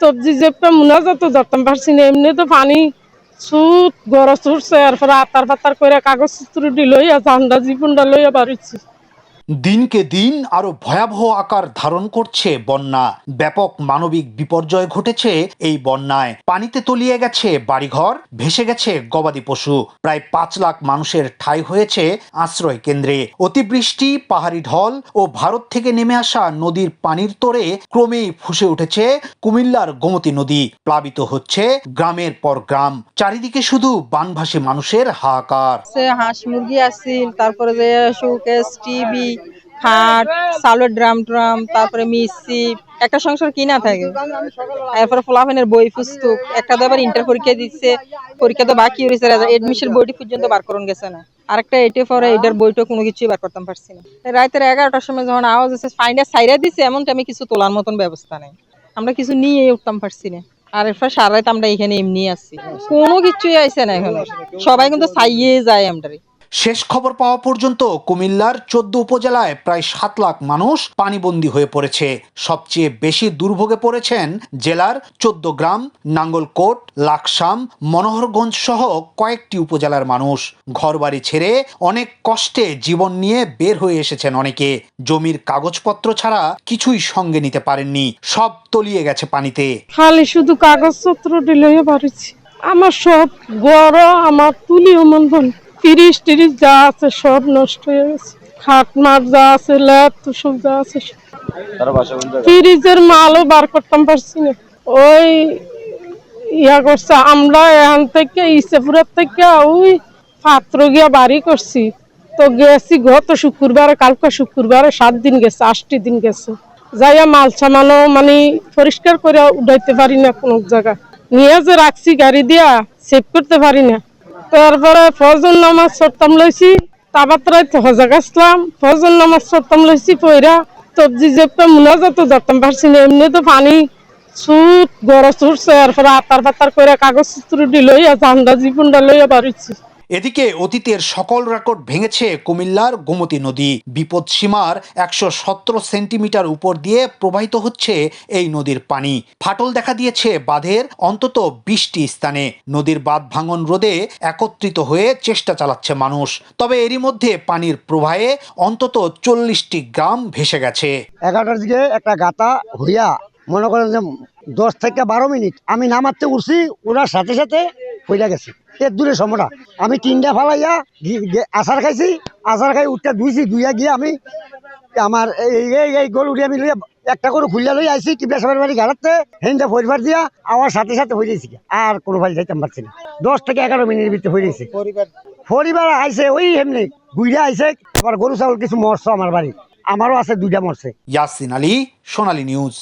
সবজি যেটা মুনাজাত ধরতাম পারছি না এমনি তো পানি সুত গড় আর এরপরে আতার পাতার করে কাগজ চুরি লইয়া, ঝান্ডা জীবনটা লইয়া বাড়িছি। দিনকে দিন আরও ভয়াবহ আকার ধারণ করছে বন্যা। ব্যাপক মানবিক বিপর্যয় ঘটেছে এই বন্যায়। পানিতে তলিয়ে গেছে বাড়িঘর, ভেসে গেছে গবাদি পশু। প্রায় পাঁচ লাখ মানুষের ঠাঁই হয়েছে আশ্রয় কেন্দ্রে। অতিবৃষ্টি, পাহাড়ি ঢল ও ভারত থেকে নেমে আসা নদীর পানির তোরে ক্রমেই ফুসে উঠেছে কুমিল্লার গোমতী নদী। প্লাবিত হচ্ছে গ্রামের পর গ্রাম। চারিদিকে শুধু বানভাসী মানুষের হাহাকার। হাঁস মুরগি আছিল তারপরে খাট চালের ড্রাম ট্রাম তারপরে মিক্সি একটা সংসার কিনা থাকে। এরপরে ফলাফেনের বই পুস্তক একটা তো আবার ইন্টার পরীক্ষা দিচ্ছে পরীক্ষা তো বাকি রয়েছে এডমিশন বইটি পর্যন্ত বার করুন গেছে না। আরেকটা এটে পরে এটার বইটা কোনো কিছুই বার করতাম পারছি না। রাতের এগারোটার সময় যখন আওয়াজ আছে ফাইনাল সাইরা দিছে এমন আমি কিছু তোলার মতন ব্যবস্থা নেই। আমরা কিছু নিয়ে উঠতাম পারছি না। আর এরপর সারা রাত আমরা এখানে এমনি আছি। কোনো কিছুই আইছে না এখন। সবাই কিন্তু চাইয়ে যায় আমরা শেষ খবর পাওয়া পর্যন্ত কুমিল্লার চোদ্দ উপজেলায় প্রায় সাত লাখ মানুষ পানিবন্দী হয়ে পড়েছে। সবচেয়ে বেশি দুর্ভোগে পড়েছেন জেলার চোদ্দ গ্রাম, নাঙ্গলকোট, লাকসাম, মনোহরগঞ্জ সহ কয়েকটি উপজেলার মানুষ। ঘরবাড়ি ছেড়ে অনেক কষ্টে জীবন নিয়ে বের হয়ে এসেছেন অনেকে। জমির কাগজপত্র ছাড়া কিছুই সঙ্গে নিতে পারেননি। সব তলিয়ে গেছে পানিতে। খালি শুধু কাগজপত্র লইয়া বাড়িছি। আমার সব গড় আমার তুলি মন তিরিশ তিরিশ যা আছে সব নষ্ট হয়ে গেছে। খাট মাট যা আছে ল্যাপ তো সব। যা আছে। ফ্রিজের মালও বার করতাম পারছি না। ওই ইয়া করছে আমরা এখান থেকে ইসেপুরের থেকে ওই পাত্র গিয়া বাড়ি করছি। তো গেছি গত শুক্রবারে কালকে শুক্রবারে সাত দিন গেছে আটটি দিন গেছে। যাইয়া মাল সামানো মানে পরিষ্কার করে উঠাইতে পারি না কোনো জায়গা নিয়ে যে রাখছি গাড়ি দিয়া সেভ করতে পারি না। তারপরে ফজল নামাজ সরতাম লইছি তাবাতরাই হজা গাছলাম ফজল নামাজ সরতাম লইছি পয়রা সবজি যেটা যত ধরতাম, পারছি না, এমনি তো পানি সুত গড় চুরছে এরপরে আতার পাতার করে কাগজ সুত্রুটি লইয়া জান্দা জীবনটা লইয়া বাড়িছি। এদিকে অতীতের সকল রেকর্ড ভেঙেছে কুমিল্লার গোমতী নদী। বিপদ সীমার একশো সতেরো সেন্টিমিটার উপর দিয়ে প্রবাহিত হচ্ছে এই নদীর পানি। ফাটল দেখা দিয়েছে বাঁধের অন্তত বিশটি স্থানে। নদীর বাঁধ ভাঙন রোধে একত্রিত হয়ে চেষ্টা চালাচ্ছে মানুষ। তবে এরই মধ্যে পানির প্রবাহে অন্তত চল্লিশটি গ্রাম ভেসে গেছে। এগারোটার দিকে একটা গাতা হইয়া মনে করেন যে দশ থেকে বারো মিনিট আমি নামাতে উঠছি ওনার সাথে সাথে হইয়া গেছে। এর দূরে সময়টা আমি তিনটা ফালাইয়া আচার খাইছি আচার খাই উঠতে ধুইছি ধুইয়া গিয়ে আমি আমার এই এই এই গরু আমি লইয়া একটা করে খুলিয়া লই আইছি টিপা সাহেবের বাড়ি ঘাড়াতে হেনটা পরিবার দিয়া আমার সাথে সাথে হয়ে গেছি আর কোনো ভাই যাইতাম পারছি না। দশ থেকে এগারো মিনিটের ভিতরে হয়ে গেছে পরিবার। আইছে ওই এমনি ঘুরিয়া আইছে আবার গরু ছাগল কিছু মরছে আমার বাড়ি। আমারও আছে দুইটা মরছে। ইয়াসিন আলী সোনালী নিউজ।